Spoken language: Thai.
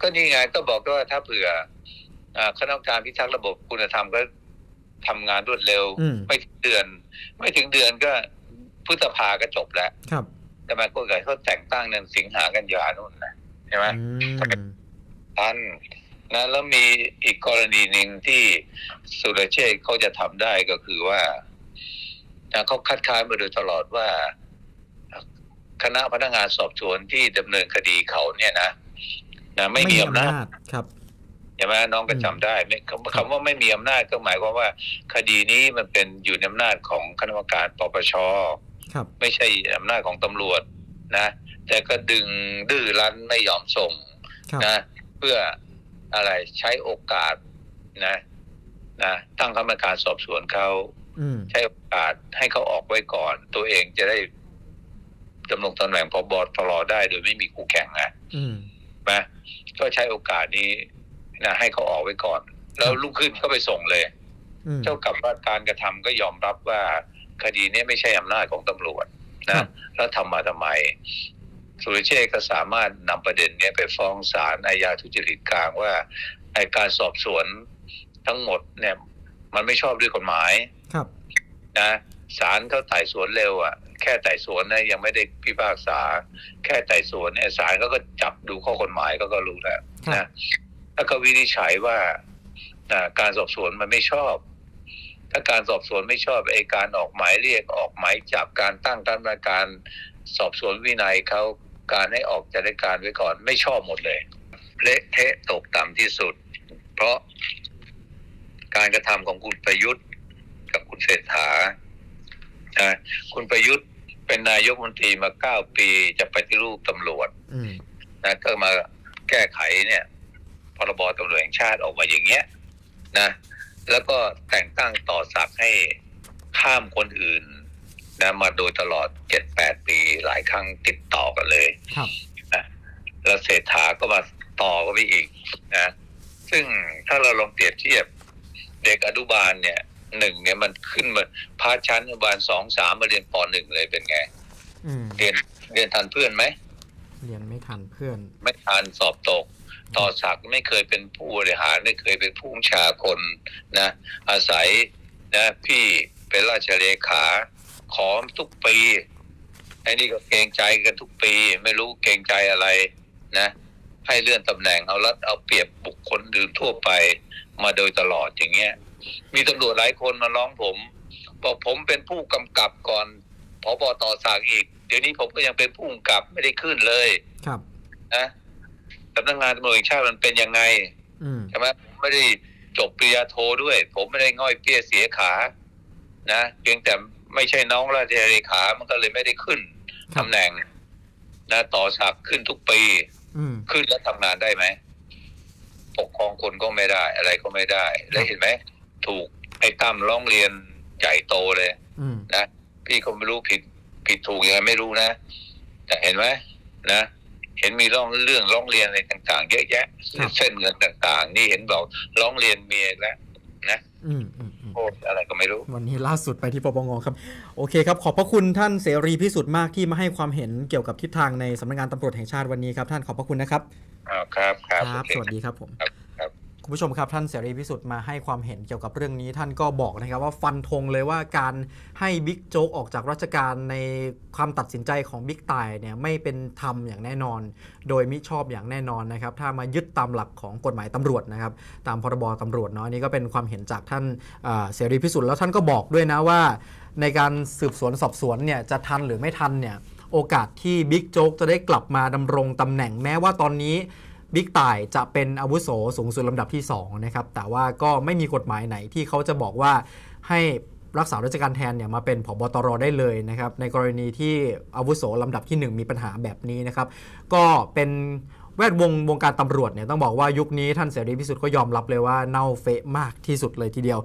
ก็นี่ไงก็บอกว่าถ้าเผื่ออ่าคณะกรรมการพิทักษ์ระบบคุณธรรมก็ทำงานรวดเร็วอืมไม่ถึงเดือน ไม่ถึงเดือนก็พฤษภาก็จบแล้ว ครับ แต่มาก็เกิดเขาแต่งตั้งในสิงหากันยานู่นนะใช่ไหมอืมท่านนะแล้วมีอีกกรณีหนึ่งที่สุรเชษฐ์เขาจะทำได้ก็คือว่านะเขาคัดค้านมาโดยตลอดว่า คณะพนักงานสอบสวนที่ดำเนินคดีเขาเนี่ยนะ นะไม่มีอำนาจครับใช่ไหมน้องก็จำได้ไม่คำคำว่าไม่มีอำนาจก็หมายความว่า คดีนี้มันเป็นอยู่ในอำนาจของคณะกรรมการปปชครับไม่ใช่อำนาจของตำรวจนะ แต่ก็ดึงดื้อรั้นไม่ยอมส่งครับนะเพื่ออะไรใช้โอกาสนะนะตั้งคณะกรรมการสอบสวนเขาอืมใช้โอกาสให้เขาออกไว้ก่อน ตัวเองจะได้ดำรงตำแหน่งพบตรได้โดยไม่มีคู่แข่งนะอืมนะก็ใช้โอกาสนี้นะให้เขาออกไว้ก่อน แล้วลุกขึ้นก็ไปส่งเลยอืมเท่ากับว่าการกระทำก็ยอมรับว่าคดีนี้ไม่ใช่อำนาจของตำรวจครันะบแล้วทำมาทำไมสุรเชษฐ์ก็สามารถนำประเด็นเนี้ยไปฟ้องศาลอาญาทุจริตกลางว่าไอการสอบสวนทั้งหมดเนี่ย มันไม่ชอบด้วยกฎหมาย ครับ นะศาลเขาไต่สวนเร็วอะ่ะ แค่ไต่สวนนะยังไม่ได้พิพากษา แค่ไต่สวนเนี่ยศาลเขาก็จับดูข้อกฎหมายก็ก็รู้แล้วครับนะแล้วก็วินิจฉัยว่าอ่าการสอบสวนมันไม่ชอบ ถ้าการสอบสวนไม่ชอบไอ้การออกหมายเรียกออกหมายจับการตั้งคณะกรรมการสอบสวนวินัยเขาการให้ออกจากราชการไว้ก่อนไม่ชอบหมดเลยเละเทะตกต่ำที่สุด เพราะการกระทำของคุณประยุทธ์กับคุณเศรษฐานะคุณประยุทธ์ เป็นนายกรัฐมนตรีมาเก้าปีจะปฏิรูปตำรวจอืมนะก็มาแก้ไขเนี่ยพรบตำรวจแห่งชาติออกมาอย่างเงี้ยนะแล้วก็แต่งตั้งต่อศักดิ์ให้ข้ามคนอื่นนะมาโดยตลอดเจ็ดแปดปีหลายครั้งติดต่อกันเลยครับแล้วเศรษฐาก็มาต่อก็ไปอีกนะซึ่งถ้าเราลองเปรียบเทียบเด็กอนุบาลเนี่ย หนึ่งเนี่ยมันขึ้นมาพาชั้นอนุบาลสองสามมาเรียนปหนึ่งเลยเป็นไงอืมเรียนเรียนทันเพื่อนไหมเรียนไม่ทันเพื่อน ไม่ทานสอบตก ต่อศักดิ์ไม่เคยเป็นผู้บริหารไม่เคยเป็นผู้บัญชาคนนะ อาศัยนะพี่เป็นราชเลขาขอทุกปีไอ้นี่ก็เกรงใจกันทุกปี ไม่รู้เกรงใจอะไรนะ ให้เลื่อนตำแหน่งเอารัดเอาเปรียบบุคคลอื่นทั่วไปมาโดยตลอดอย่างเงี้ย มีตำรวจหลายคนมาร้องผมบอกผมเป็นผู้กำกับก่อนพบต่อศักดิ์อีก เดี๋ยวนี้ผมก็ยังเป็นผู้กำกับไม่ได้ขึ้นเลยครับนะสำนักงานตำรวจแห่งชาติมันเป็นยังไงอืมใช่ไหมผมไม่ได้จบปริญญาโทด้วย ผมไม่ได้ง่อยเปี้ยเสียขานะเพียงแต่ไม่ใช่น้องราชเลขา มันก็เลยไม่ได้ขึ้นครับตำแหน่งนะต่อศักดิ์ขึ้นทุกปีอืมขึ้นแล้วทำงานได้ไหมปกครองคนก็ไม่ได้ อะไรก็ไม่ได้ แล้วเห็นไหม ถูกไอ้ตั้มร้องเรียนใหญ่โตเลยอืมนะพี่ก็ไม่รู้ผิดผิดถูกยังไงไม่รู้นะ แต่เห็นไหมนะเห็นมีร้องเรื่องร้องเรียนอะไรต่าง ๆ เยอะแยะเส้นเงินต่าง ๆ นี่เห็นบอกร้องเรียนเมียอีกแล้วนะอืมอืมอืมโทษอะไรก็ไม่รู้ วันนี้ล่าสุดไปที่ปปงครับ โอเคครับ ขอบพระคุณท่านเสรีพิสุทธิ์มากที่มาให้ความเห็นเกี่ยวกับทิศทางในสำนักงานตำรวจแห่งชาติวันนี้ครับ ท่านขอบพระคุณนะครับอ่าครับครับครับโอเคสวัสดีครับผม คุณผู้ชมครับ ท่านเสรีพิสุทธิ์มาให้ความเห็นเกี่ยวกับเรื่องนี้ท่านก็บอกนะครับว่าฟันธงเลยว่าการให้บิ๊กโจ๊กออกจากราชการในความตัดสินใจของบิ๊กต่ายเนี่ยไม่เป็นธรรมอย่างแน่นอน โดยมิชอบอย่างแน่นอนนะครับถ้ามายึดตามหลักของกฎหมายตำรวจนะครับตามพรบตำรวจเนาะนนี่ก็เป็นความเห็นจากท่านเสรีพิสุทธิ์แล้วท่านก็บอกด้วยนะว่า ในการสืบสวนสอบสวนเนี่ยจะทันหรือไม่ทันเนี่ยโอกาสที่บิ๊กโจ๊กจะได้กลับมาดำรงตำแหน่งแม้ว่าตอนนี้ บิ๊กต่ายจะเป็นอาวุโสสูงสุดลำดับที่2นะครับแต่ว่าก็ไม่มีกฎหมายไหนที่เขาจะบอกว่าให้รักษาราชการแทนเนี่ยมาเป็นผบตรได้เลยนะครับในกรณีที่อาวุโสลำดับที่ 1 มีปัญหาแบบนี้นะครับก็เป็นแวดวงวงการตำรวจเนี่ยต้องบอกว่ายุคนี้ท่านเสรีพิสุทธิ์ก็ยอมรับเลยว่าเน่าเฟะมากที่สุดเลยทีเดียว